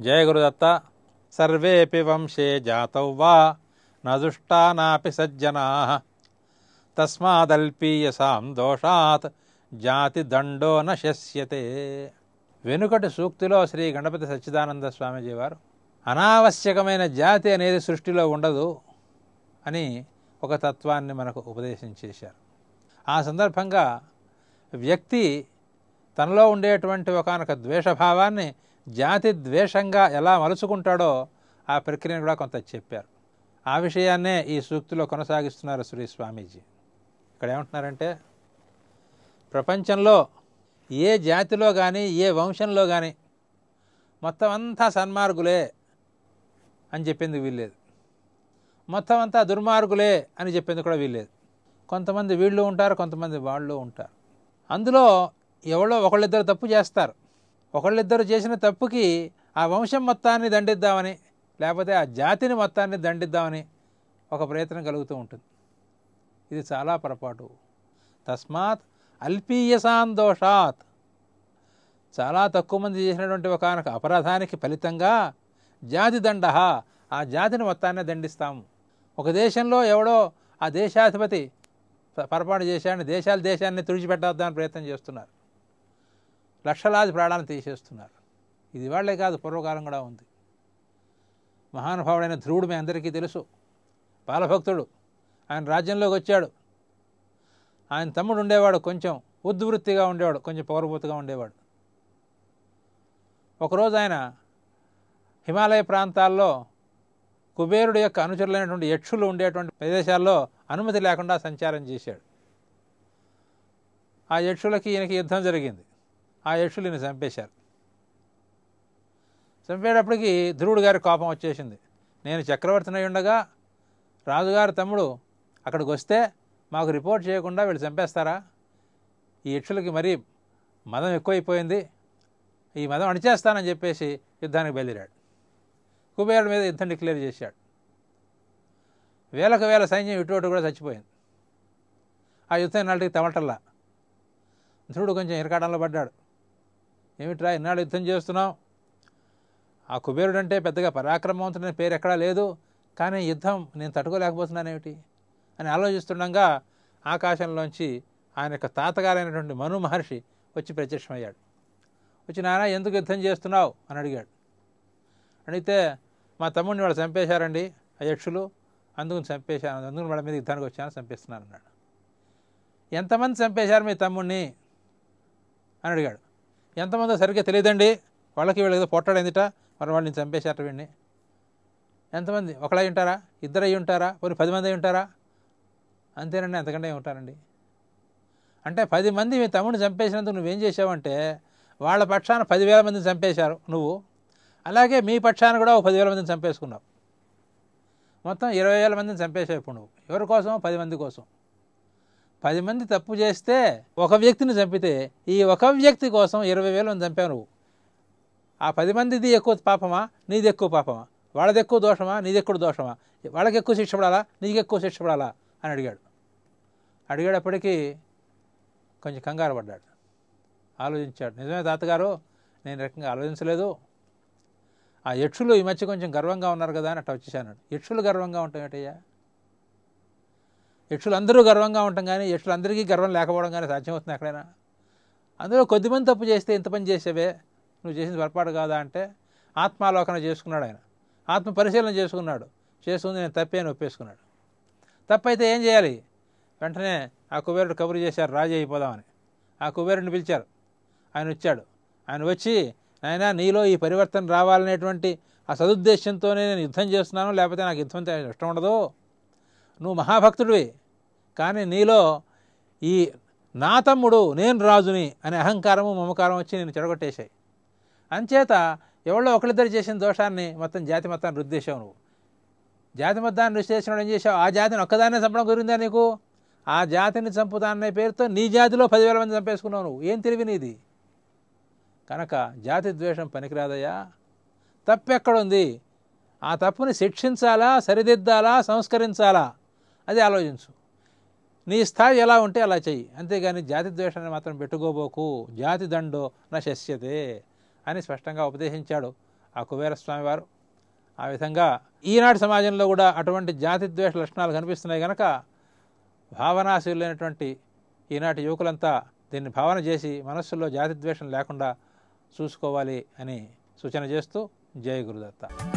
జయ గురుదత్త సర్వేపి వంశే జాతౌ వా నదుష్టానాపి సజ్జనా. తస్మాదల్పీయసాం దోషాత్ జాతి దండో న శస్యతే వెనుకటి సూక్తిలో శ్రీ గణపతి సచ్చిదానంద స్వామీజీ వారు అనావశ్యకమైన జాతి అనేది సృష్టిలో ఉండదు అని ఒక తత్వాన్ని మనకు ఉపదేశం చేశారు. ఆ సందర్భంగా వ్యక్తి తనలో ఉండేటువంటి ఒకనొక ద్వేషభావాన్ని జాతి ద్వేషంగా ఎలా మలుచుకుంటాడో ఆ ప్రక్రియను కూడా కొంత చెప్పారు. ఆ విషయాన్నే ఈ సూక్తిలో కొనసాగిస్తున్నారు శ్రీ స్వామీజీ. ఇక్కడ ఏమంటున్నారంటే ప్రపంచంలో ఏ జాతిలో కానీ ఏ వంశంలో కానీ మొత్తం అంతా సన్మార్గులే అని చెప్పింది వీల్లేదు. మొత్తం అంతా దుర్మార్గులే అని చెప్పింది కూడా వీల్లేదు. కొంతమంది వీళ్ళు ఉంటారు కొంతమంది వాళ్ళు ఉంటారు. అందులో ఎవరో ఒకళ్ళిద్దరు తప్పు చేస్తారు. ఒకళ్ళిద్దరు చేసిన తప్పుకి ఆ వంశం మొత్తాన్ని దండిద్దామని లేకపోతే ఆ జాతిని మొత్తాన్ని దండిద్దామని ఒక ప్రయత్నం కలుగుతూ ఉంటుంది. ఇది చాలా పొరపాటు. తస్మాత్ అల్పీయసాందోషాత్ చాలా తక్కువ మంది చేసినటువంటి ఒకనొక అపరాధానికి ఫలితంగా జాతి దండ ఆ జాతిని మొత్తాన్ని దండిస్తాము. ఒక దేశంలో ఎవడో ఆ దేశాధిపతి ప- పొరపాటు చేశాడని దేశాలు దేశాన్ని తుడిచిపెట్టద్దామని ప్రయత్నం చేస్తున్నారు. లక్షలాది ప్రాణాలను తీసేస్తున్నారు. ఇది వాళ్ళే కాదు పూర్వకాలం కూడా ఉంది. మహానుభావుడైన ధ్రువుడు మీ అందరికీ తెలుసు. బాలభక్తుడు. ఆయన రాజ్యంలోకి వచ్చాడు. ఆయన తమ్ముడు ఉండేవాడు కొంచెం ఉద్వృత్తిగా ఉండేవాడు కొంచెం పౌరభూతగా ఉండేవాడు. ఒకరోజు ఆయన హిమాలయ ప్రాంతాల్లో కుబేరుడు యొక్క అనుచరులైనటువంటి యక్షులు ఉండేటువంటి ప్రదేశాల్లో అనుమతి లేకుండా సంచారం చేశాడు. ఆ యక్షులకి ఈయనకి యుద్ధం జరిగింది. ఆ యక్షులు చంపేశారు. చంపేటప్పటికి ధ్రువుడు గారి కోపం వచ్చేసింది. నేను చక్రవర్తిని ఉండగా రాజుగారి తమ్ముడు అక్కడికి వస్తే మాకు రిపోర్ట్ చేయకుండా వీళ్ళు చంపేస్తారా? ఈ యక్షులకి మరీ మదం ఎక్కువైపోయింది. ఈ మదం అణిచేస్తానని చెప్పేసి యుద్ధానికి బయలుదేరాడు. కుబేరుడి మీద యుద్ధం డిక్లేర్ చేశాడు. వేలకు వేల సైన్యం ఇటు కూడా చచ్చిపోయింది. ఆ యుద్ధం నాటికి తమటల్లా. ధ్రువుడు కొంచెం ఇరకాటంలో పడ్డాడు. ఏమిట్రా ఇన్నాళ్ళు యుద్ధం చేస్తున్నావు? ఆ కుబేరుడు అంటే పెద్దగా పరాక్రమవంతుడని పేరు ఎక్కడా లేదు కానీ యుద్ధం నేను తట్టుకోలేకపోతున్నానేమిటి? అని ఆలోచిస్తుండగా ఆకాశంలోంచి ఆయన యొక్క తాతగారైనటువంటి మను మహర్షి వచ్చి ప్రత్యక్షమయ్యాడు. వచ్చి నాన్న ఎందుకు యుద్ధం చేస్తున్నావు? అని అడిగాడు. అడిగితే మా తమ్ముడిని వాళ్ళు చంపేశారండి ఆ యక్షులు. అందుకు చంపేశాను అందుకు వాళ్ళ మీద యుద్ధానికి వచ్చాను చంపేస్తున్నాను అన్నాడు. ఎంతమంది చంపేశారు మీ తమ్ముడిని అని అడిగాడు. ఎంతమందో సరిగ్గా తెలియదండి. వాళ్ళకి వీళ్ళకి ఏదో పొట్టాడేందిట మరి వాళ్ళని చంపేశారట వీడిని. ఎంతమంది? ఒకళ్ళై ఉంటారా? ఇద్దరు అయి ఉంటారా? పోనీ పది మంది అయి ఉంటారా? అంతేనండి ఎంతకంటే ఉంటారండి. అంటే పది మంది మీ తమ్ముడిని చంపేసినందుకు నువ్వేం చేసావంటే వాళ్ళ పక్షాన పదివేల మందిని చంపేశారు నువ్వు. అలాగే మీ పక్షాన కూడా ఒక పదివేల మందిని చంపేసుకున్నావు. మొత్తం ఇరవై వేల మందిని చంపేసావు ఇప్పుడు నువ్వు. ఎవరి కోసం? పది మంది కోసం. పది మంది తప్పు చేస్తే ఒక వ్యక్తిని చంపితే ఈ ఒక వ్యక్తి కోసం ఇరవై వేలను చంపావు నువ్వు. ఆ పది మందిది ఎక్కువ పాపమా? నీది ఎక్కువ పాపమా? వాళ్ళది ఎక్కువ దోషమా? నీది ఎక్కువ దోషమా? వాళ్ళకి ఎక్కువ శిక్ష పడాలా? నీకు ఎక్కువ శిక్ష పడాలా? అని అడిగాడు. అడిగేటప్పటికీ కొంచెం కంగారు పడ్డాడు. ఆలోచించాడు. నిజమే తాతగారు నేను రకంగా ఆలోచించలేదు. ఆ యక్షులు ఈ మధ్య కొంచెం గర్వంగా ఉన్నారు కదా అని అట్లా వచ్చేసాను. యక్షులు గర్వంగా ఉంటాయి ఏంటయ్యా యక్షులందరూ గర్వంగా ఉంటాం కానీ యక్షులందరికీ గర్వం లేకపోవడం కానీ సాధ్యమవుతుంది ఎక్కడైనా. అందులో కొద్దిమంది తప్పు చేస్తే ఇంత పని చేసేవే నువ్వు చేసిన పొరపాటు కాదా అంటే ఆత్మాలోకన చేసుకున్నాడు ఆయన. ఆత్మ పరిశీలన చేసుకున్నాడు. చేసుకుంది నేను తప్పే అని ఒప్పేసుకున్నాడు. తప్పైతే ఏం చేయాలి? వెంటనే ఆ కుబేరుడు కబురు చేశారు రాజు అయిపోదామని. ఆ కుబేరుడిని పిలిచారు. ఆయన వచ్చాడు. ఆయన వచ్చి నాయనా నీలో ఈ పరివర్తన రావాలనేటువంటి ఆ సదుద్దేశంతోనే నేను యుద్ధం చేస్తున్నాను లేకపోతే నాకు యుద్ధం ఇష్టం ఉండదు. నువ్వు మహాభక్తుడివి. కానీ నీలో ఈ నా తమ్ముడు నేను రాజుని అనే అహంకారము మమకారం వచ్చి నేను చెడగొట్టేశాయి. అంచేత ఎవరో ఒకరిద్దరు చేసిన దోషాన్ని మొత్తం జాతి మొత్తాన్ని రుద్దేశావు నువ్వు. జాతి మొత్తాన్ని రుచి ఏం చేశావు? ఆ జాతిని ఒక్కదాన్నే చంపడం కుదిరిందా నీకు? ఆ జాతిని చంపుతాననే పేరుతో నీ జాతిలో పదివేల మంది చంపేసుకున్నావు నువ్వు. ఏం తెలివి నీది? కనుక జాతి ద్వేషం పనికిరాదయ్యా. తప్పెక్కడుంది? ఆ తప్పుని శిక్షించాలా సరిదిద్దాలా సంస్కరించాలా? అది ఆలోచించు. నీ స్థాయి ఎలా ఉంటే అలా చెయ్యి. అంతేగాని జాతి ద్వేషాన్ని మాత్రం పెట్టుకోబోకు. జాతి దండో నశస్యతే అని స్పష్టంగా ఉపదేశించాడు ఆ కుబేరస్వామి వారు ఆ విధంగా ఈనాటి సమాజంలో కూడా అటువంటి జాతి ద్వేష లక్షణాలు కనిపిస్తున్నాయి కనుక భావనాశీలైనటువంటి ఈనాటి యువకులంతా దీన్ని భావన చేసి మనస్సులో జాతి ద్వేషం లేకుండా చూసుకోవాలి అని సూచన చేస్తూ జయ గురుదత్త.